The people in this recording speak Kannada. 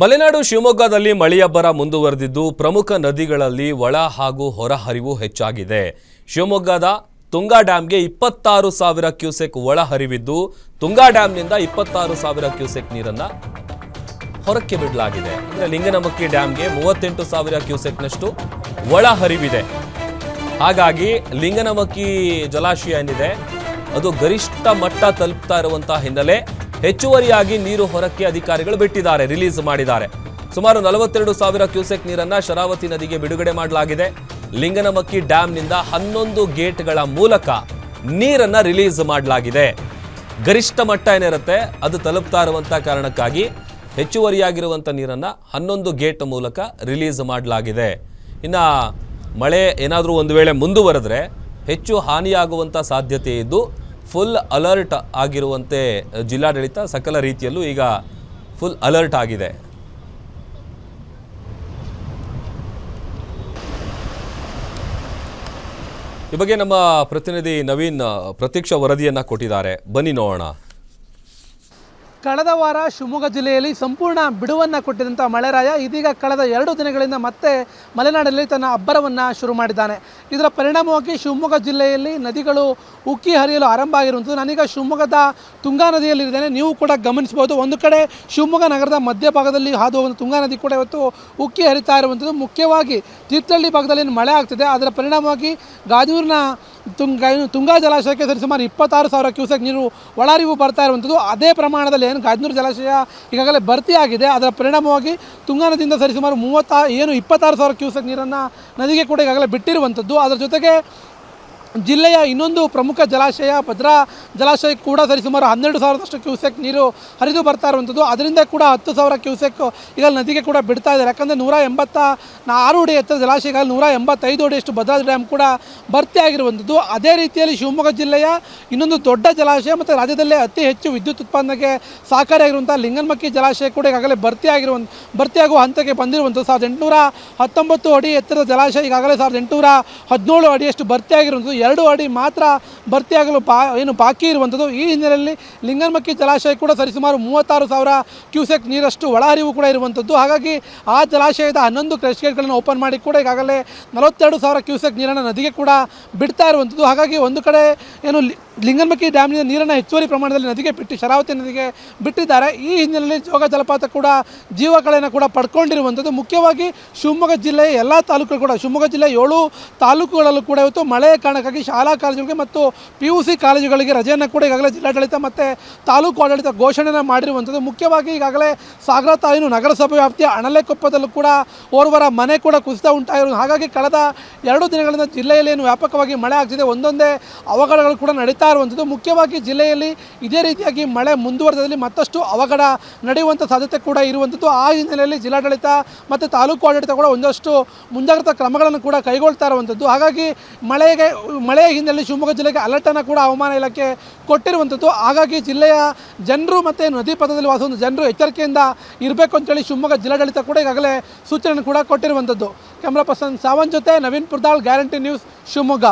ಮಲೆನಾಡು ಶಿವಮೊಗ್ಗದಲ್ಲಿ ಮಳೆಯಬ್ಬರ ಮುಂದುವರೆದಿದ್ದು ಪ್ರಮುಖ ನದಿಗಳಲ್ಲಿ ಒಳ ಹಾಗೂ ಹೊರಹರಿವು ಹೆಚ್ಚಾಗಿದೆ. ಶಿವಮೊಗ್ಗದ ತುಂಗಾ ಡ್ಯಾಮ್ಗೆ ಇಪ್ಪತ್ತಾರು ಸಾವಿರ ಕ್ಯೂಸೆಕ್ ಒಳಹರಿವಿದ್ದು ತುಂಗಾ ಡ್ಯಾಮ್ನಿಂದ ಇಪ್ಪತ್ತಾರು ಸಾವಿರ ಕ್ಯೂಸೆಕ್ ನೀರನ್ನ ಹೊರಕ್ಕೆ ಬಿಡಲಾಗಿದೆ. ಅಂದರೆ ಲಿಂಗನಮಕ್ಕಿ ಡ್ಯಾಮ್ಗೆ ಮೂವತ್ತೆಂಟು ಸಾವಿರ ಕ್ಯೂಸೆಕ್ನಷ್ಟು ಒಳಹರಿವಿದೆ ಹಾಗಾಗಿ ಲಿಂಗನಮಕ್ಕಿ ಜಲಾಶಯ ಏನಿದೆ, ಅದು ಗರಿಷ್ಠ ಮಟ್ಟ ತಲುಪ್ತಾ ಇರುವಂತಹ ಹಿನ್ನೆಲೆ ಹೆಚ್ಚುವರಿಯಾಗಿ ನೀರು ಹೊರಕ್ಕೆ ಅಧಿಕಾರಿಗಳು ಬಿಟ್ಟಿದ್ದಾರೆ, ರಿಲೀಸ್ ಮಾಡಿದ್ದಾರೆ. ಸುಮಾರು ನಲವತ್ತೆರಡು ಸಾವಿರ ಕ್ಯೂಸೆಕ್ ನೀರನ್ನ ಶರಾವತಿ ನದಿಗೆ ಬಿಡುಗಡೆ ಮಾಡಲಾಗಿದೆ. ಲಿಂಗನಮಕ್ಕಿ ಡ್ಯಾಂನಿಂದ ಹನ್ನೊಂದು ಗೇಟ್ಗಳ ಮೂಲಕ ನೀರನ್ನ ರಿಲೀಸ್ ಮಾಡಲಾಗಿದೆ. ಗರಿಷ್ಠ ಮಟ್ಟ ಏನಿರುತ್ತೆ, ಅದು ತಲುಪ್ತಾ ಇರುವಂತಹ ಕಾರಣಕ್ಕಾಗಿ ಹೆಚ್ಚುವರಿಯಾಗಿರುವಂಥ ನೀರನ್ನು ಹನ್ನೊಂದು ಗೇಟ್ ಮೂಲಕ ರಿಲೀಸ್ ಮಾಡಲಾಗಿದೆ. ಇನ್ನು ಮಳೆ ಏನಾದರೂ ಒಂದು ವೇಳೆ ಮುಂದುವರೆದ್ರೆ ಹೆಚ್ಚು ಹಾನಿಯಾಗುವಂಥ ಸಾಧ್ಯತೆ ಇದ್ದು ಫುಲ್ ಅಲರ್ಟ್ ಆಗಿರುವಂತೆ ಜಿಲ್ಲಾಡಳಿತ ಸಕಲ ರೀತಿಯಲ್ಲೂ ಈಗ ಫುಲ್ ಅಲರ್ಟ್ ಆಗಿದೆ. ಈ ಬಗ್ಗೆ ನಮ್ಮ ಪ್ರತಿನಿಧಿ ನವೀನ್ ಪ್ರತ್ಯಕ್ಷ ವರದಿಯನ್ನು ಕೊಟ್ಟಿದ್ದಾರೆ. ಬನ್ನಿ ನೋಡೋಣ. ಕಳೆದ ವಾರ ಶಿವಮೊಗ್ಗ ಜಿಲ್ಲೆಯಲ್ಲಿ ಸಂಪೂರ್ಣ ಬಿಡುವನ್ನು ಕೊಟ್ಟಿದ್ದಂಥ ಮಳೆರಾಯ, ಇದೀಗ ಕಳೆದ ಎರಡು ದಿನಗಳಿಂದ ಮತ್ತೆ ಮಲೆನಾಡಲ್ಲಿ ತನ್ನ ಅಬ್ಬರವನ್ನು ಶುರು ಮಾಡಿದ್ದಾನೆ. ಇದರ ಪರಿಣಾಮವಾಗಿ ಶಿವಮೊಗ್ಗ ಜಿಲ್ಲೆಯಲ್ಲಿ ನದಿಗಳು ಉಕ್ಕಿ ಹರಿಯಲು ಆರಂಭ ಆಗಿರುವಂಥದ್ದು. ನಾನೀಗ ಶಿವಮೊಗ್ಗದ ತುಂಗಾ ನದಿಯಲ್ಲಿದ್ದೇನೆ ನೀವು ಕೂಡ ಗಮನಿಸಬಹುದು, ಒಂದು ಕಡೆ ಶಿವಮೊಗ್ಗ ನಗರದ ಮಧ್ಯಭಾಗದಲ್ಲಿ ಹಾದು ಒಂದು ತುಂಗಾ ನದಿ ಕೂಡ ಇವತ್ತು ಉಕ್ಕಿ ಹರಿತಾ ಇರುವಂಥದ್ದು. ಮುಖ್ಯವಾಗಿ ತೀರ್ಥಹಳ್ಳಿ ಭಾಗದಲ್ಲಿ ಮಳೆ ಆಗ್ತಿದೆ. ಅದರ ಪರಿಣಾಮವಾಗಿ ಗಾಜೂರಿನ ತುಂಗ ತುಂಗಾ ಜಲಾಶಯಕ್ಕೆ ಸರಿಸುಮಾರು ಇಪ್ಪತ್ತಾರು ಸಾವಿರ ಕ್ಯೂಸೆಕ್ ನೀರು ಒಳಹರಿವು ಬರ್ತಾ ಇರುವಂಥದ್ದು. ಅದೇ ಪ್ರಮಾಣದಲ್ಲಿ ಏನು ಗಾಜನೂರು ಜಲಾಶಯ ಈಗಾಗಲೇ ಭರ್ತಿಯಾಗಿದೆ ಅದರ ಪರಿಣಾಮವಾಗಿ ತುಂಗಾ ನದಿಯಿಂದ ಸರಿಸುಮಾರು ಮೂವತ್ತ ಏನು ಇಪ್ಪತ್ತಾರು ಸಾವಿರ ಕ್ಯೂಸೆಕ್ ನೀರನ್ನು ನದಿಗೆ ಕೂಡ ಈಗಾಗಲೇ ಬಿಟ್ಟಿರುವಂಥದ್ದು. ಅದರ ಜೊತೆಗೆ ಜಿಲ್ಲೆಯ ಇನ್ನೊಂದು ಪ್ರಮುಖ ಜಲಾಶಯ ಭದ್ರಾ ಜಲಾಶಯಕ್ಕೆ ಕೂಡ ಸರಿಸುಮಾರು ಹನ್ನೆರಡು ಸಾವಿರದಷ್ಟು ಕ್ಯೂಸೆಕ್ ನೀರು ಹರಿದು ಬರ್ತಾ ಇರುವಂಥದ್ದು. ಅದರಿಂದ ಕೂಡ ಹತ್ತು ಸಾವಿರ ಕ್ಯೂಸೆಕ್ ಈಗ ನದಿಗೆ ಕೂಡ ಬಿಡ್ತಾ ಇದ್ದಾರೆ. ಯಾಕಂದರೆ ನೂರ ಎಂಬತ್ತ ಆರು ಅಡಿ ಎತ್ತರ ಜಲಾಶಯಗಳಲ್ಲಿ ನೂರ ಎಂಬತ್ತೈದು ಅಡಿಯಷ್ಟು ಭದ್ರಾ ಡ್ಯಾಮ್ ಕೂಡ ಭರ್ತಿ ಆಗಿರುವಂಥದ್ದು. ಅದೇ ರೀತಿಯಲ್ಲಿ ಶಿವಮೊಗ್ಗ ಜಿಲ್ಲೆಯ ಇನ್ನೊಂದು ದೊಡ್ಡ ಜಲಾಶಯ ಮತ್ತು ರಾಜ್ಯದಲ್ಲೇ ಅತಿ ಹೆಚ್ಚು ವಿದ್ಯುತ್ ಉತ್ಪಾದನೆಗೆ ಸಹಕಾರಿಯಾಗಿರುವಂಥ ಲಿಂಗನಮಕ್ಕಿ ಜಲಾಶಯ ಕೂಡ ಈಗಾಗಲೇ ಭರ್ತಿಯಾಗಿರುವ ಭರ್ತಿಯಾಗುವ ಹಂತಕ್ಕೆ ಬಂದಿರುವಂಥದ್ದು. ಸಾವಿರದ ಎಂಟುನೂರ ಹತ್ತೊಂಬತ್ತು ಅಡಿ ಎತ್ತರದ ಜಲಾಶಯ ಈಗಾಗಲೇ ಸಾವಿರದ ಎಂಟುನೂರ ಹದಿನೇಳು ಅಡಿಯಷ್ಟು ಭರ್ತಿಯಾಗಿರುವಂಥದ್ದು ಎರಡು ಅಡಿ ಮಾತ್ರ ಭರ್ತಿಯಾಗಲು ಪಾ, ಏನು ಬಾಕಿ ಇರುವಂಥದ್ದು. ಈ ಹಿನ್ನೆಲೆಯಲ್ಲಿ ಲಿಂಗನಮಕ್ಕಿ ಜಲಾಶಯ ಕೂಡ ಸರಿಸುಮಾರು ಮೂವತ್ತಾರು ಸಾವಿರ ಕ್ಯೂಸೆಕ್ ನೀರಷ್ಟು ಒಳಹರಿವು ಕೂಡ ಇರುವಂಥದ್ದು. ಹಾಗಾಗಿ ಆ ಜಲಾಶಯದ ಹನ್ನೊಂದು ಕ್ರೆಶ್ ಗೇಟ್ಗಳನ್ನು ಓಪನ್ ಮಾಡಿ ಕೂಡ ಈಗಾಗಲೇ ನಲವತ್ತೆರಡು ಸಾವಿರ ಕ್ಯೂಸೆಕ್ ನೀರನ್ನು ನದಿಗೆ ಕೂಡ ಬಿಡ್ತಾ ಇರುವಂಥದ್ದು. ಹಾಗಾಗಿ ಒಂದು ಕಡೆ ಏನು ಲಿಂಗನಮಕ್ಕಿ ಡ್ಯಾಮ್ನಿಂದ ನೀರನ್ನು ಹೆಚ್ಚುವರಿ ಪ್ರಮಾಣದಲ್ಲಿ ನದಿಗೆ ಬಿಟ್ಟು ಶರಾವತಿ ನದಿಗೆ ಬಿಟ್ಟಿದ್ದಾರೆ. ಈ ಹಿನ್ನೆಲೆಯಲ್ಲಿ ಜೋಗ ಜಲಪಾತ ಕೂಡ ಜೀವಕಳೆಯನ್ನು ಕೂಡ ಪಡ್ಕೊಂಡಿರುವಂಥದ್ದು. ಮುಖ್ಯವಾಗಿ ಶಿವಮೊಗ್ಗ ಜಿಲ್ಲೆಯ ಎಲ್ಲ ತಾಲೂಕುಗಳು ಕೂಡ, ಶಿವಮೊಗ್ಗ ಜಿಲ್ಲೆ ಏಳು ತಾಲೂಕುಗಳಲ್ಲೂ ಕೂಡ ಇವತ್ತು ಮಳೆಯ ಕಾರಣಕ್ಕಾಗಿ ಶಾಲಾ ಕಾಲೇಜುಗಳಿಗೆ ಮತ್ತು ಪಿ ಯು ಸಿ ಕಾಲೇಜುಗಳಿಗೆ ರಜೆಯನ್ನು ಕೂಡ ಈಗಾಗಲೇ ಜಿಲ್ಲಾಡಳಿತ ಮತ್ತು ತಾಲೂಕು ಆಡಳಿತ ಘೋಷಣೆಯನ್ನು ಮಾಡಿರುವಂಥದ್ದು. ಮುಖ್ಯವಾಗಿ ಈಗಾಗಲೇ ಸಾಗರ ತಾಲೂಕು ನಗರಸಭೆ ವ್ಯಾಪ್ತಿಯ ಅಣಲೆಕೊಪ್ಪದಲ್ಲೂ ಕೂಡ ಓರ್ವರ ಮನೆ ಕೂಡ ಕುಸಿತ ಉಂಟಾಗಿರೋದು ಹಾಗಾಗಿ ಕಳೆದ ಎರಡು ದಿನಗಳಿಂದ ಜಿಲ್ಲೆಯಲ್ಲಿ ಏನು ವ್ಯಾಪಕವಾಗಿ ಮಳೆ ಆಗ್ತಿದೆ, ಒಂದೊಂದೇ ಅವಘಡಗಳು ಕೂಡ ನಡೀತಾ ಇರುವಂಥದ್ದು. ಮುಖ್ಯವಾಗಿ ಜಿಲ್ಲೆಯಲ್ಲಿ ಇದೇ ರೀತಿಯಾಗಿ ಮಳೆ ಮುಂದುವರೆದಲ್ಲಿ ಮತ್ತಷ್ಟು ಅವಘಡ ನಡೆಯುವಂಥ ಸಾಧ್ಯತೆ ಕೂಡ ಇರುವಂಥದ್ದು. ಆ ಹಿನ್ನೆಲೆಯಲ್ಲಿ ಜಿಲ್ಲಾಡಳಿತ ಮತ್ತು ತಾಲೂಕು ಆಡಳಿತ ಕೂಡ ಒಂದಷ್ಟು ಮುಂಜಾಗ್ರತಾ ಕ್ರಮಗಳನ್ನು ಕೂಡ ಕೈಗೊಳ್ತಾ ಇರುವಂಥದ್ದು. ಹಾಗಾಗಿ ಮಳೆಗೆ, ಮಳೆಯ ಹಿನ್ನೆಲೆಯಲ್ಲಿ ಶಿವಮೊಗ್ಗ ಜಿಲ್ಲೆಗೆ ಅಲರ್ಟನ್ನು ಕೂಡ ಹವಾಮಾನ ಇಲಾಖೆ ಕೊಟ್ಟಿರುವಂಥದ್ದು. ಹಾಗಾಗಿ ಜಿಲ್ಲೆಯ ಜನರು ಮತ್ತು ನದಿ ಪಥದಲ್ಲಿ ವಾಸದ ಜನರು ಎಚ್ಚರಿಕೆಯಿಂದ ಇರಬೇಕು ಅಂತೇಳಿ ಶಿವಮೊಗ್ಗ ಜಿಲ್ಲಾಡಳಿತ ಕೂಡ ಈಗಾಗಲೇ ಸೂಚನೆ ಕೂಡ ಕೊಟ್ಟಿರುವಂಥದ್ದು. ಕ್ಯಾಮ್ರಾ ಪರ್ಸನ್ ಸಾವನ್ ಜೊತೆ ನವೀನ್ ಪುರ್ದಾಳ್, ಗ್ಯಾರಂಟಿ ನ್ಯೂಸ್, ಶಿವಮೊಗ್ಗ.